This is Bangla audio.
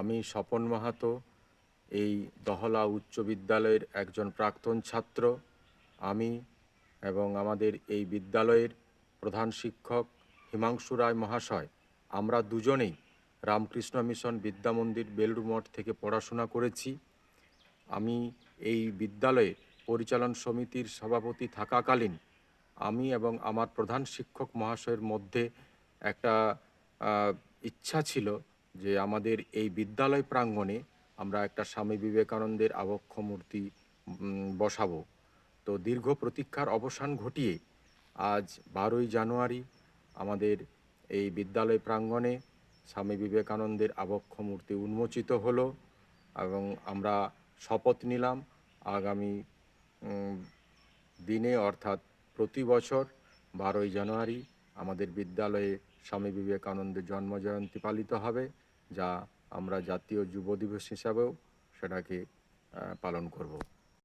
আমি স্বপন মাহাতো, এই দহলা উচ্চ বিদ্যালয়ের একজন প্রাক্তন ছাত্র। আমি এবং আমাদের এই বিদ্যালয়ের প্রধান শিক্ষক হিমাংশু রায় মহাশয়, আমরা দুজনেই রামকৃষ্ণ মিশন বিদ্যা মন্দির বেলুড় মঠ থেকে পড়াশোনা করেছি। আমি এই বিদ্যালয়ে পরিচালন সমিতির সভাপতি থাকাকালীন আমি এবং আমার প্রধান শিক্ষক মহাশয়ের মধ্যে একটা ইচ্ছা ছিল যে আমাদের এই বিদ্যালয় প্রাঙ্গণে আমরা একটা স্বামী বিবেকানন্দের আবক্ষ মূর্তি বসাবো। তো দীর্ঘ প্রতীক্ষার অবসান ঘটিয়ে আজ বারোই জানুয়ারি আমাদের এই বিদ্যালয় প্রাঙ্গণে স্বামী বিবেকানন্দের আবক্ষ মূর্তি উন্মোচিত হলো এবং আমরা শপথ নিলাম আগামী দিনে অর্থাৎ প্রতি বছর বারোই জানুয়ারি আমাদের বিদ্যালয়ে স্বামী বিবেকানন্দের জন্মজয়ন্তী পালিত হবে, যা আমরা জাতীয় যুব দিবস হিসাবেও সেটাকে পালন করব।